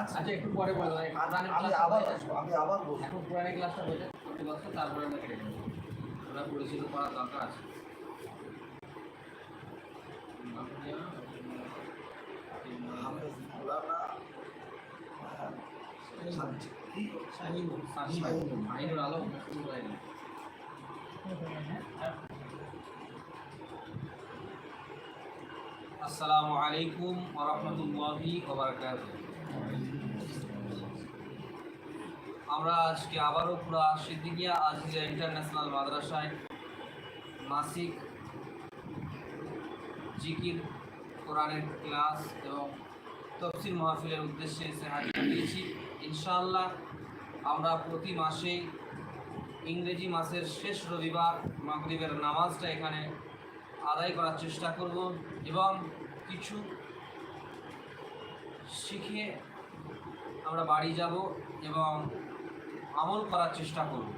আচ্ছা একটু পরে বলো এই কোরআনের আমি আবার আমি আবার বলব। কোরআনের ক্লাসটা বোঝা তারপরে আমরা কেটে নেব। করার দরকার আছে হাফেজ মৌলানা শান্তি। কি? শাহিনুর শাহিনুর আলম শুরু হয়নি আসসালামু আলাইকুম ওয়া রাহমাতুল্লাহি ওয়া বারাকাতুহু আমরা আজকে আবারও পুরা সিদ্দিকিয়া আজিজা ইন্টারন্যাশনাল মাদ্রাসায় মাসিক জিকির, কোরআনের ক্লাস এবং তফসিল মাহফিলের উদ্দেশ্যে হাজির দিয়েছি ইনশাআল্লাহ আমরা প্রতি মাসে ইংরেজি মাসের শেষ রবিবার মাগরিবের নামাজটা এখানে আদায় করার চেষ্টা করব এবং কিছু শিখে আমরা বাড়ি যাব এবং আমল করার চেষ্টা করব।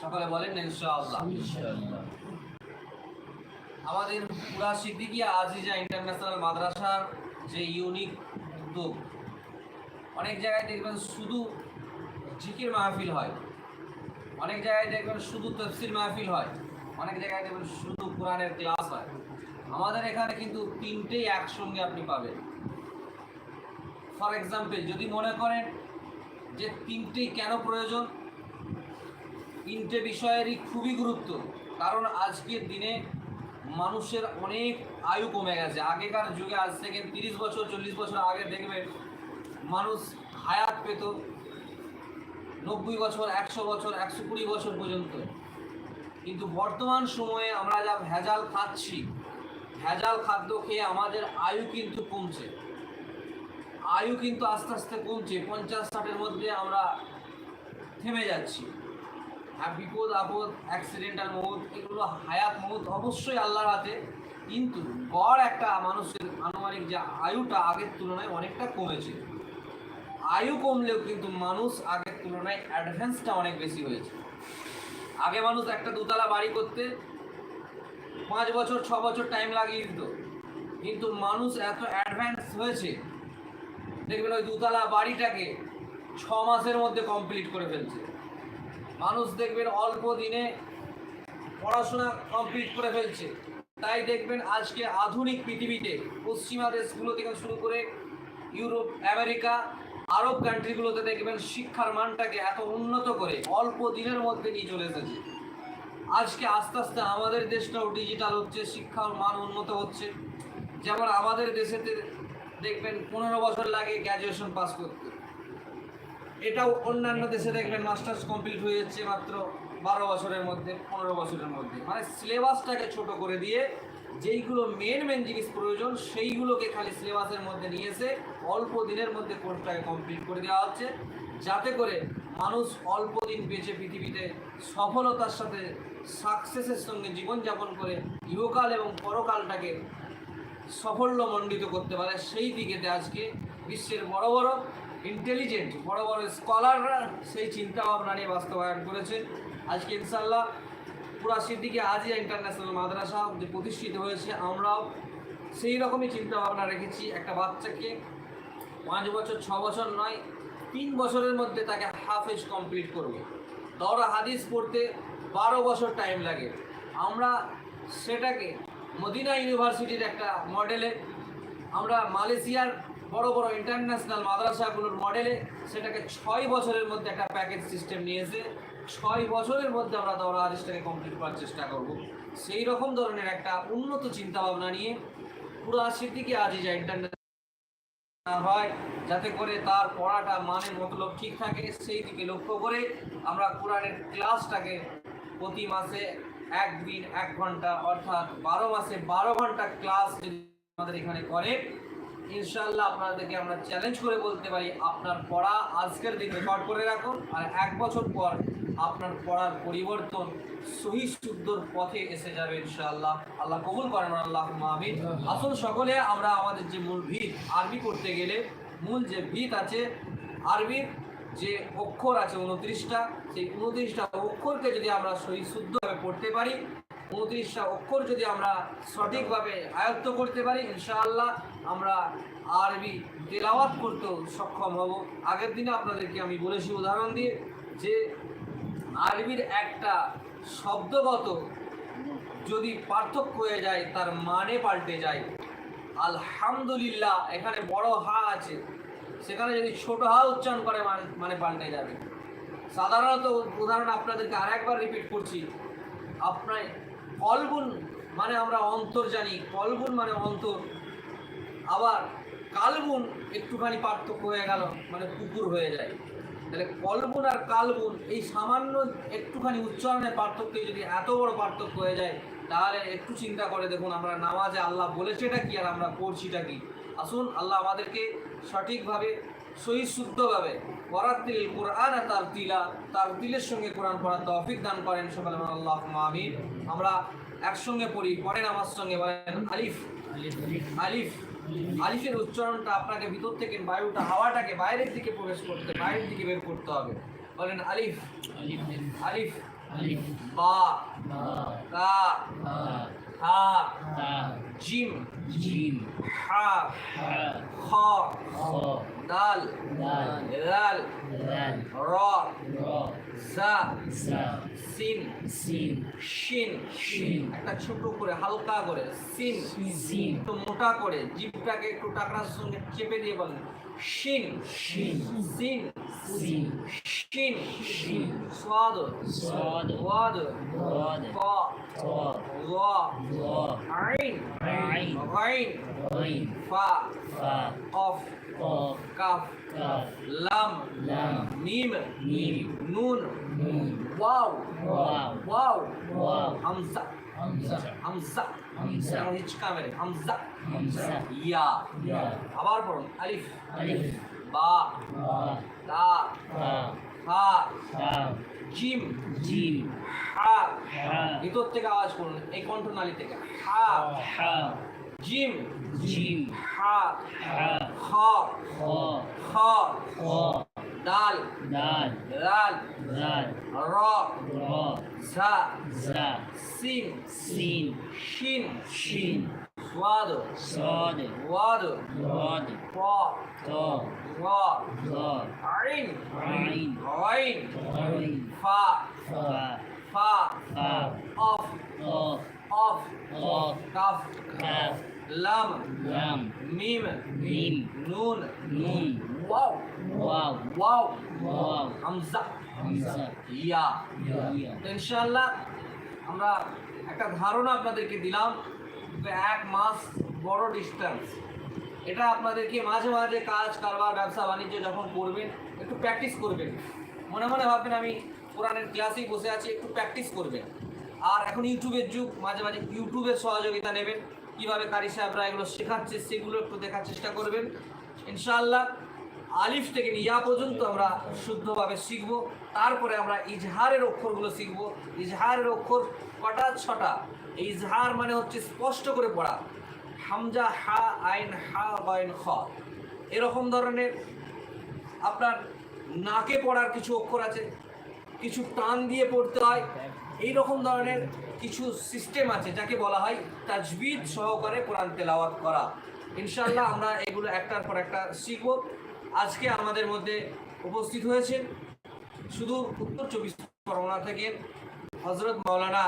সকালে বলেন ইনশাআল্লাহ। আমাদের পুরা সিদ্দিকিয়া আজিজা ইন্টারন্যাশনাল মাদ্রাসার যে ইউনিক উদ্যোগ, অনেক জায়গায় দেখবেন শুধু জিকির মাহফিল হয়, অনেক জায়গায় দেখবেন শুধু তফসিল মাহফিল হয়, অনেক জায়গায় দেখবেন শুধু কোরআনের ক্লাস হয়। আমাদের এখানে কিন্তু তিনটেই একসঙ্গে আপনি পাবেন। ফর এক্সাম্পল যদি মনে করেন যে তিনটেই কেন প্রয়োজন, তিনটে বিষয়েরই খুবই গুরুত্ব, কারণ আজকের দিনে মানুষের অনেক আয়ু কমে গেছে। আগেকার যুগে আজ থেকে তিরিশ বছর, চল্লিশ বছর আগে দেখবেন মানুষ হায়াত পেত নব্বই বছর, একশো বছর, একশো কুড়ি বছর পর্যন্ত। কিন্তু বর্তমান সময়ে আমরা যা ভেজাল খাচ্ছি, ভেজাল খাদ্য খেয়ে আমাদের আয়ু কিন্তু কমছে। আয়ু কিন্তু আস্তে আস্তে কমছে। পঞ্চাশ, ষাটের মধ্যে আমরা থেমে যাচ্ছি। বিপদ আপদ অ্যাক্সিডেন্টাল মৌত, এগুলো হায়াত মৌত অবশ্যই আল্লাহর হাতে। কিন্তু গড় একটা মানুষের আনুমানিক যে আয়ুটা আগের তুলনায় অনেকটা কমেছে। আয়ু কমলেও কিন্তু মানুষ আগের তুলনায় অ্যাডভান্সটা অনেক বেশি হয়েছে। আগে মানুষ একটা দুতলা বাড়ি করতে পাঁচ বছর, ছ বছর টাইম লাগিয়ে দিত। কিন্তু মানুষ এত অ্যাডভান্স হয়েছে। দেখবেন ওই দুতলা বাড়িটাকে ছ মাসের মধ্যে কমপ্লিট করে ফেলছে। মানুষ দেখবেন অল্প দিনে পড়াশোনা কমপ্লিট করে ফেলছে। তাই দেখবেন আজকে আধুনিক পৃথিবীতে পশ্চিমা দেশগুলো থেকে শুরু করে ইউরোপ, আমেরিকা, আরব কান্ট্রিগুলোতে দেখবেন শিক্ষার মানটাকে এত উন্নত করে অল্প দিনের মধ্যে নিয়ে চলে এসেছে। আজকে আস্তে আস্তে আমাদের দেশটাও ডিজিটাল হচ্ছে, শিক্ষার মান উন্নত হচ্ছে। যেমন আমাদের দেশেতে দেখবেন পনেরো বছর লাগে গ্র্যাজুয়েশন পাস করতে। এটাও অন্যান্য দেশে দেখবেন মাস্টার্স কমপ্লিট হয়ে যাচ্ছে মাত্র বারো বছরের মধ্যে, পনেরো বছরের মধ্যে। মানে সিলেবাসটাকে ছোট করে দিয়ে যেইগুলো মেন মেন জিনিস প্রয়োজন, সেইগুলোকে খালি সিলেবাসের মধ্যে নিয়ে এসে অল্প দিনের মধ্যে কোর্সটাকে কমপ্লিট করে দেওয়া হচ্ছে। যাতে করে মানুষ অল্প দিন বেঁচে পৃথিবীতে সফলতার সাথে সাকসেসের সঙ্গে জীবনযাপন করে ইহকাল এবং পরকালটাকে সাফল্যমণ্ডিত করতে পারে, সেই দিকেতে আজকে বিশ্বের বড় বড় ইন্টেলিজেন্ট বড় বড় স্কলাররা সেই চিন্তা ভাবনা নিয়ে বাস্তবায়ন করেছে। আজকে ইনশাল্লাহ পুরা সিদ্দিকে আজিয়া ইন্টারন্যাশনাল মাদ্রাসা যে প্রতিষ্ঠিত হয়েছে, আমরাও সেই রকমই চিন্তা ভাবনা রেখেছি একটা বাচ্চাকে। পাঁচ বছর, ছ বছর নয়, তিন বছরের মধ্যে তাকে হাফেজ কমপ্লিট করবে। দৌড়া হাদিস পড়তে বারো বছর টাইম লাগে। আমরা সেটাকে মদিনা ইউনিভার্সিটির একটা মডেলে আমরা মালয়েশিয়ার বড় বড় ইন্টারন্যাশনাল মাদ্রাসাগুলোর মডেলে সেটাকে ছয় বছরের মধ্যে একটা প্যাকেজ সিস্টেম নিয়ে এসে ছয় বছরের মধ্যে আমরা দৌড়া হাদিসটাকে কমপ্লিট করার চেষ্টা করব। সেই রকম ধরনের একটা উন্নত চিন্তা ভাবনা নিয়ে পুরো সিদ্দিকে আজিজা ইন্টারন্যাশনাল হয়, যাতে করে তার পড়াটা মানে মতলব ঠিক থাকে, সেই দিকে লক্ষ্য করে আমরা কোরআনের ক্লাসটাকে প্রতি মাসে একদিন এক ঘণ্টা, অর্থাৎ বারো মাসে বারো ঘণ্টা ক্লাস আমাদের এখানে করে ইনশাল্লাহ আপনাদেরকে আমরা চ্যালেঞ্জ করে বলতে পারি আপনার পড়া আজকের দিন রেকর্ড করে রাখুন আর এক বছর পর আপনার পড়ার পরিবর্তন সহি শুদ্ধর পথে এসে যাবে ইনশাআল্লাহ। আল্লাহ কবুল করেন আল্লাহ আমিন। আসল সকলে, আমরা আমাদের যে মূল ভিত, আরবি করতে গেলে মূল যে ভিত আছে আরবির যে অক্ষর আছে উনত্রিশটা, সেই উনত্রিশটা অক্ষরকে যদি আমরা সহি শুদ্ধভাবে পড়তে পারি, উনত্রিশটা অক্ষর যদি আমরা সঠিকভাবে আয়ত্ত করতে পারি, ইনশাআল্লাহ আমরা আরবি তেলাওয়াত করতেও সক্ষম হব। আগের দিনে আপনাদেরকে আমি বলেছি উদাহরণ দিয়ে যে আরবির একটা শব্দগত যদি পার্থক্য হয়ে যায়, তার মানে পাল্টে যায়। আলহামদুলিল্লাহ, এখানে বড় হা আছে। সেখানে যদি ছোট হা উচ্চারণ করে, মানে- পাল্টে যাবে। সাধারণত উদাহরণ আপনাদেরকে আর একবার রিপিট করছি। আপনার কলগুন মানে আমরা অন্তর জানি কলগুন মানে অন্তর। আবার কালগুন একটুখানি পার্থক্য হয়ে গেল মানে কুকুর হয়ে যায়। তাহলে কলগুন আর কালগুন এই সামান্য একটুখানি উচ্চারণের পার্থক্য যদি এত বড় পার্থক্য হয়ে যায়, তাহলে একটু চিন্তা করে দেখুন আমরা নামাজে আল্লাহ বলেছেটা কি আর আমরা করছিটা কি? আসুন আল্লাহ আমাদেরকে সঠিকভাবে সহি শুদ্ধভাবে ওরাতিল কোরআন তার তিলা তার দিলের সঙ্গে কোরআন পড়ার তৌফিক দান করেন সকালে আল্লাহ আমিন। আমরা একসঙ্গে পড়ি পড়েন আমার সঙ্গে বলেন আলিফ আলিফ। আলিফের উচ্চারণটা আপনাকে ভিতর থেকে বায়ুটা হাওয়াটাকে বাইরের দিকে প্রবেশ করতে বাইরের দিকে বের করতে হবে। বলেন আলিফ আলিফ আলিফ বা কা হা জিম হা খ দাল দাল র জা সিন শিন একটা ছোট করে হালকা করে সিন একটু মোটা করে জিভটাকে একটু টাকরার সঙ্গে চেপে দিয়ে বলেন শিন সিন শিন স্বাদ ওয়াদ ক গ আইন আইন ফা কফ কাফ লাম মিম নুন ওয়াও ওয়াও হামজা হামজা যেমন হিচকা মেরে হামজা ইয়া আবার পড়ুন আলিফ বা তা হা জিম জিম। হা ভিতর থেকে আওয়াজ করুন এই কণ্ঠনালী থেকে। হা জিম। হা খ। খ। দাল লাল র। ঝা। সিন শিন। স্বাদ ওয়াদ প র আইন আইন ফা ফা অফ অফ কাফ লাম মিম নুন ওয়াও ওয়াও হামজা ইয়া তো ইনশাআল্লাহ আমরা একটা ধারণা আপনাদেরকে দিলাম। এক মাস বড় ডিস্টেন্স এটা আপনাদেরকে মাঝে মাঝে কাজ, কারবার, ব্যবসা, বাণিজ্য যখন করবেন, একটু প্র্যাকটিস করবেন। মনে মনে ভাববেন আমি কোরআনের ক্লাসেই বসে আছি, একটু প্র্যাকটিস করবেন। আর এখন ইউটিউবের যুগ, মাঝে মাঝে ইউটিউবের সহযোগিতা নেবেন। কীভাবে কারি সাহেবরা এগুলো শেখাচ্ছে, সেগুলো একটু দেখার চেষ্টা করবেন। ইনশাআল্লাহ আলিফ থেকে নিয়া পর্যন্ত আমরা শুদ্ধভাবে শিখব। তারপরে আমরা ইজহারের অক্ষরগুলো শিখব। ইজহারের অক্ষর কটা? ছটা। ইজহার মানে হচ্ছে স্পষ্ট করে পড়া। হামজা, হা, আইন, হা, গয়ন, খ। এরকম ধরনের আপনার নাকে পড়ার কিছু অক্ষর আছে। কিছু টান দিয়ে পড়তে হয়। এই রকম ধরনের কিছু সিস্টেম আছে যাকে বলা হয় তাজবিদ সহকারে কোরআন তেলাওয়াত করা। ইনশাল্লাহ আমরা এগুলো একটার পর একটা শিখব। আজকে আমাদের মধ্যে উপস্থিত হয়েছেন শুধু উত্তর চব্বিশ পরগনা থেকে হজরত মাওলানা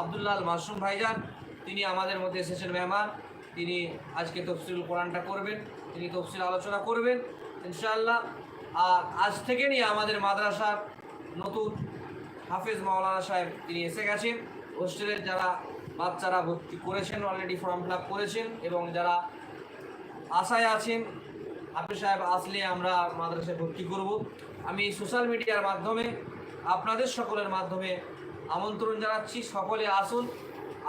আবদুল্লাহ মাসুম ভাইজান, তিনি আমাদের মধ্যে এসেছেন মেহমান। তিনি আজকে তফসিল কোরআনটা করবেন, তিনি তফসিল আলোচনা করবেন, ইনশাআল্লাহ। আর আজ থেকে নিয়ে আমাদের মাদ্রাসার নতুন হাফেজ মাওলানা সাহেব তিনি এসে গেছেন। হোস্টেলের যারা বাচ্চারা ভর্তি করেছেন অলরেডি ফর্ম ফিল করেছেন এবং যারা আশায় আছেন হাফেজ সাহেব, আসলে আমরা মাদ্রাসায় ভর্তি করব। আমি সোশ্যাল মিডিয়ার মাধ্যমে, আপনাদের সকলের মাধ্যমে আমন্ত্রণ জানাচ্ছি। সকলে আসুন,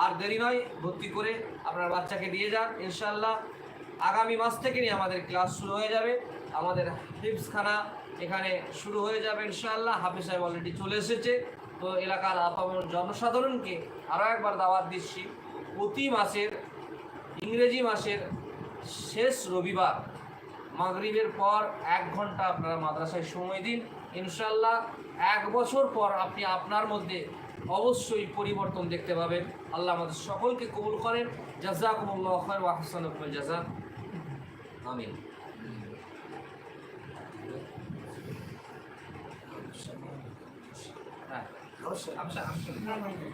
আর দেরি নয়, ভর্তি করে আপনার বাচ্চাকে দিয়ে যান ইনশাল্লাহ আগামী মাস থেকে নিয়ে আমাদের ক্লাস শুরু হয়ে যাবে। আমাদের হিপসখানা এখানে শুরু হয়ে যাবে ইনশাল্লাহ হাফিজ সাহেব অলরেডি চলে এসেছে। তো এলাকার আপামর জনসাধারণকে আরও একবার দাওয়াত দিচ্ছি। প্রতি মাসের ইংরেজি মাসের শেষ রবিবার মাগরিবের পর এক ঘণ্টা আপনারা মাদ্রাসায় সময় দিন। ইনশাল্লাহ এক বছর পর আপনি আপনার মধ্যে অবশ্যই পরিবর্তন দেখতে পাবেন। আল্লাহ আমাদের সকলকে কবুল করেন। জাজাকুমুল্লাহ খায়র ওয়া আহসানুল জাযা আমিন।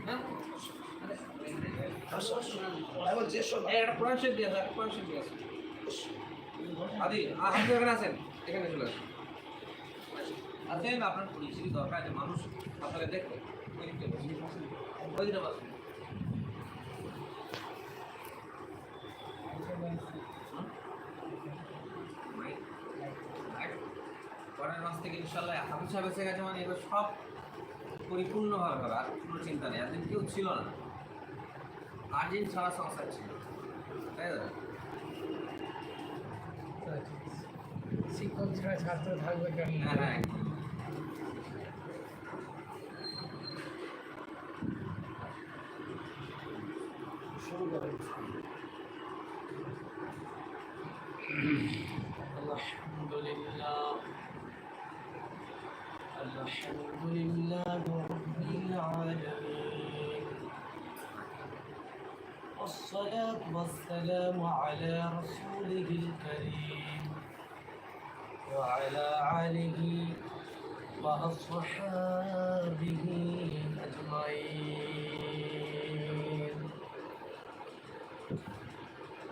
হ্যাঁ। আদি আপনি এখানে আছেন? এখানে চলে আসুন। আছেন, আপনার পরিচিতি দরকার আছে মানুষ আপনাকে দেখবে। ওই দিকে বসুন। পরের মাস থেকে ইনশাল্লাহ হাফিজ সাহেব এসে গেছে মানে এবার সব পরিপূর্ণভাবে হবে, আর কোনো চিন্তা নেই। এতদিন কেউ ছিল না। আর্জেন্ট ছাড়া সংসার ছিল। তাই তো শিক্ষক ছাড়া ছাত্র থাকবে কেন হ্যাঁ হ্যাঁ শুরু করেন। الحمد لله الحمد لله رب العالمين والصلاة والسلام على رسوله الكريم وعلى آله وأصحابه أجمعين.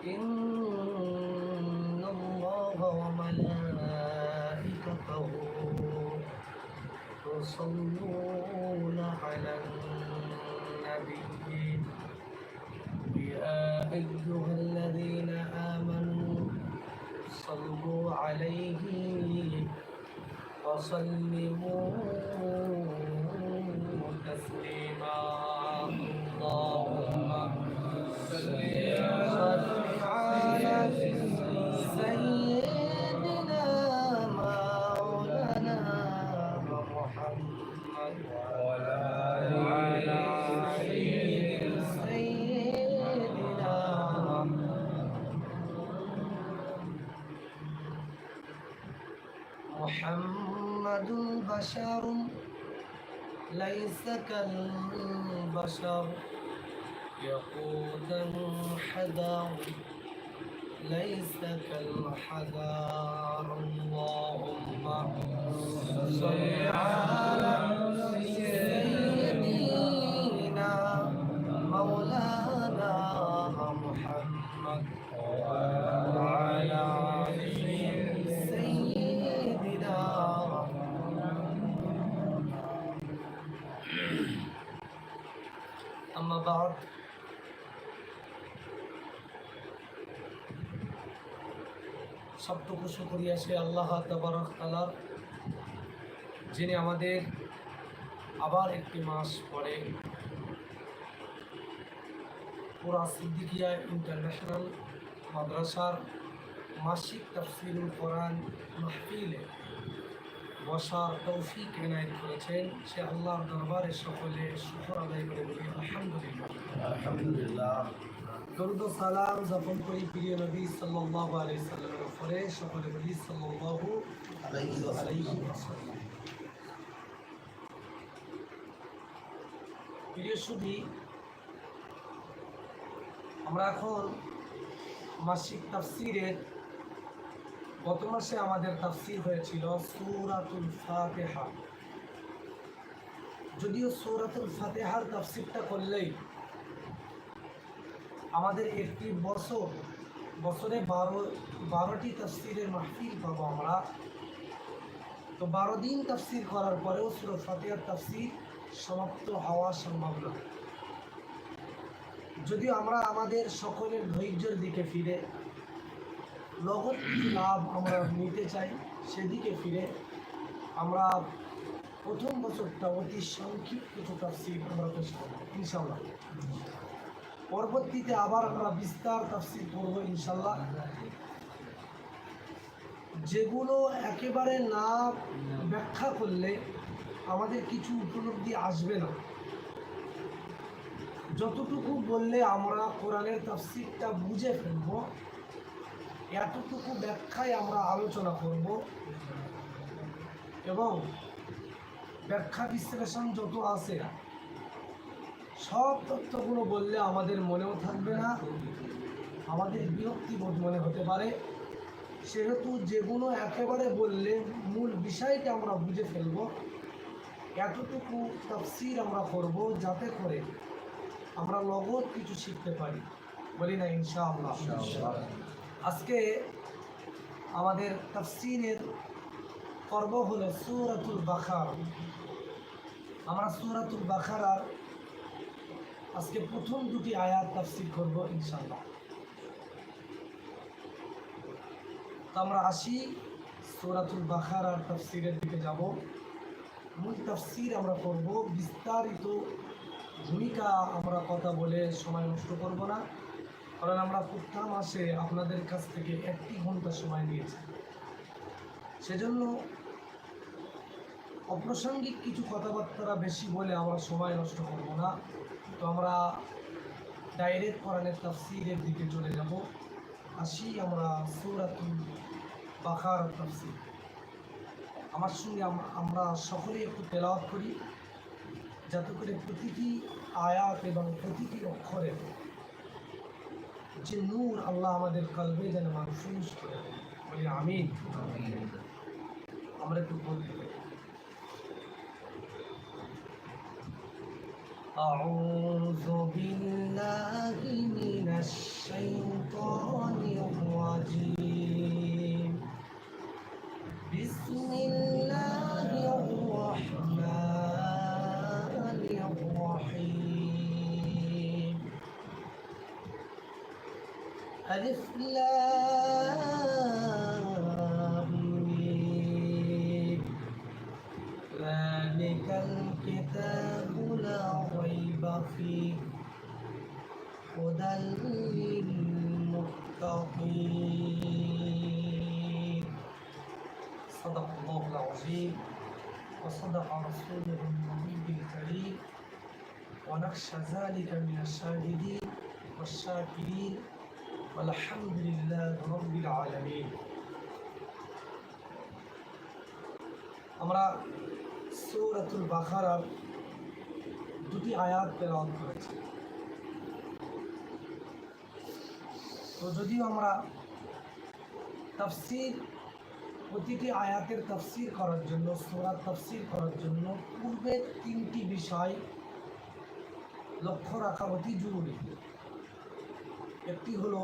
إن الله وملائكته يصلون على النبي. يا أيها الذين آمنوا صلوا عليه وسلموا تسليما. محمد بشر ليس كالبشر. يقودا حذر ليس كالحذر. اللهم صل على سيدنا Lord. সবটুকু শুক্রিয়া সে আল্লাহ তাবারক তালার যিনি আমাদের আবার একটি মাস পরে পুরা সিদ্দিকিয়া ইন্টারন্যাশনাল মাদ্রাসার মাসিক তাফসিরুল কোরআন মাহফিলে বসার তৌফিক এনায়ত করেছেন। সে আল্লাহর দরবারে সকলে শুকর আদায় করে বলি আলহামদুলিল্লাহ। আলহামদুলিল্লাহ। দরুদ সালাম যাপন করি প্রিয় নবী সাল্লাল্লাহু আলাইহি সাল্লামের উপরে। সকলে বলি সাল্লাল্লাহু আলাইহি। ওয়াসাল্লাম। প্রিয় সুধী আমরা এখন মাসিক তাফসিরের গত মাসে আমাদের তাফসির হয়েছিল সূরাতুল ফাতিহা। যদিও সৌরাতুল ফাতিহার তাফসিরটা করলেই আমাদের একটি বছর, বছরে বারো, বারোটি তাফসিরের মাহফিল পাবো আমরা। তো বারো দিন তাফসির করার পরেও সুরত ফাতিহার তাফসির সমাপ্ত হওয়া সম্ভব নয়। যদিও আমরা আমাদের সকলের ধৈর্যের দিকে ফিরে নগদ লাভ আমরা নিতে চাই, সেদিকে ফিরে আমরা প্রথম বছরটা অতি সংক্ষিপ্ত কিছু তাফসির আমরা পেশ ইনশাল্লাহ পরবর্তীতে আবার আমরা বিস্তার তাফসির করব ইনশাল্লাহ যেগুলো একেবারে না ব্যাখ্যা করলে আমাদের কিছু উপলব্ধি আসবে না। যতটুকু বললে আমরা কোরআনের তাফসিরটা বুঝে ফেলব এতটুকু ব্যাখ্যায় আমরা আলোচনা করব। এবং ব্যাখ্যা বিশ্লেষণ যত আছে, সব তথ্যগুলো বললে আমাদের মনেও থাকবে না, আমাদের বিরক্তিবোধ মনে হতে পারে। সেহেতু যেগুলো একেবারে বললে মূল বিষয়টা আমরা বুঝে ফেলব। এতটুকু তফসির আমরা করব যাতে করে আমরা নগদ কিছু শিখতে পারি। বলি না, ইনশাআল্লাহ। আজকে আমাদের তফসিরের পর্ব হলো সুরাতুল বাখার। আমরা সুরাতুল বাখারার আজকে প্রথম দুটি আয়াত তাফসির করব ইনশাল্লাহ তো আমরা আসি সুরাতুল বাখারার তাফসিরের দিকে যাব। মূল তাফসির আমরা করব বিস্তারিত ভূমিকা আমরা কথা বলে সময় নষ্ট করব না। কারণ আমরা প্রত্যেক মাসে আপনাদের কাছ থেকে একটি ঘণ্টা সময় নিয়েছি। সেজন্য অপ্রাসঙ্গিক কিছু কথাবার্তা বেশি বলে আমরা সময় নষ্ট করব না। তো আমরা ডাইরেক্ট কোরআনের তাফসিরের দিকে চলে যাব। আসি আমরা সৌরাতুল বাকার তাফসির। আমার সঙ্গে আমরা সকলেই একটু তেলাওয়াত করি, যাতে করে প্রতিটি আয়াত এবং প্রতিটি অক্ষরে যে নূর আল্লাহ আমাদের কলবে যেন মানুষ করে দেয়। বলি আমিন আমরা একটু বলতে পারি أعوذ بالله من الشيطان الرجيم ألف ذلك الكتاب لا ريب فيه هدى للمتقين صدق الله العظيم وصدق رسوله النبي الكريم ونخشى ذلك من الشاهدين والشاكرين والحمد لله رب العالمين আমরা সৌরাতুল বাখারার দুটি আয়াত তেলাওয়াত করেছি তো যদিও আমরা তাফসির প্রতিটি আয়াতের তাফসির করার জন্য সূরার তাফসির করার জন্য পূর্বের তিনটি বিষয় লক্ষ্য রাখা অতি জরুরি একটি হলো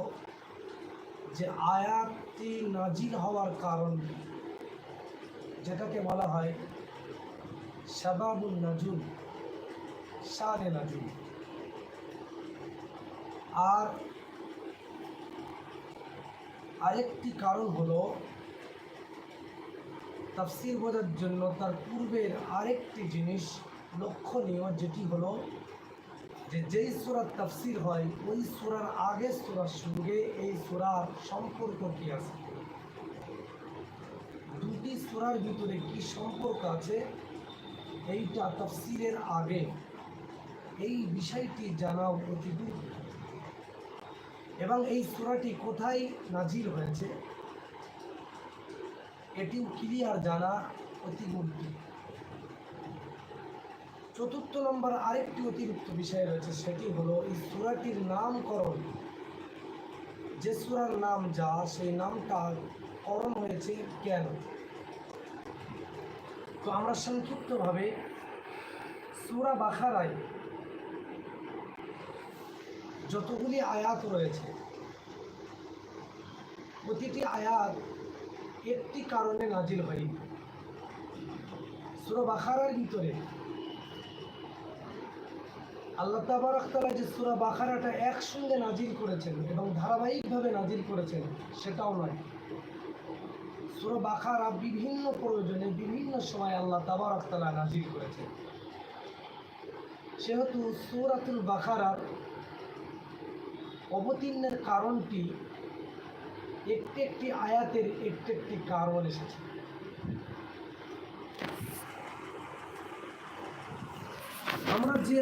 যে আয়াতটি নাজিল হওয়ার কারণ, যেটাকে বলা হয় শাবাবুল নাজুম শানে নাজুম। আর আরেকটি কারণ হলো তাফসির বোঝার জন্য তার পূর্বের আরেকটি জিনিস লক্ষণীয়, যেটি হলো যে যেই সুরার তাফসির হয়, ওই সুরার আগের সুরার সঙ্গে এই সুরার সম্পর্ক কি আছে? দুটি সুরার ভিতরে কি সম্পর্ক আছে? এইটা তাফসিরের আগে। এই বিষয়টি জানা অতি এবং এই সুরাটি কোথায় নাজির হয়েছে? এটিও ক্লিয়ার জানা অতি গুরুত্ব চতুর্থ নম্বর আরেকটি অতিরিক্ত বিষয় রয়েছে, সেটি হলো এই সুরাটির নামকরণ। যে সুরার নাম যা, সেই নামটা করণ হয়েছে কেন? তো আমরা সংক্ষিপ্তভাবে সুরা বাখারায় যতগুলি আয়াত রয়েছে, প্রতিটি আয়াত একটি কারণে নাজিল হয় সুরা বাখারার ভিতরে আল্লাহ তাবারাকতালা যে সুরা বাখারাটা একসঙ্গে নাজিল করেছেন এবং ধারাবাহিকভাবে নাজিল করেছেন, সেটাও নয়। সুরা বাখারা বিভিন্ন প্রয়োজনে বিভিন্ন সময় আল্লাহ তাবারাকতালা নাজিল করেছেন। সেহেতু সুরাতুল বাখারার অবতীর্ণের কারণটি একটি একটি আয়াতের একটি একটি কারণ এসেছে। আমরা যে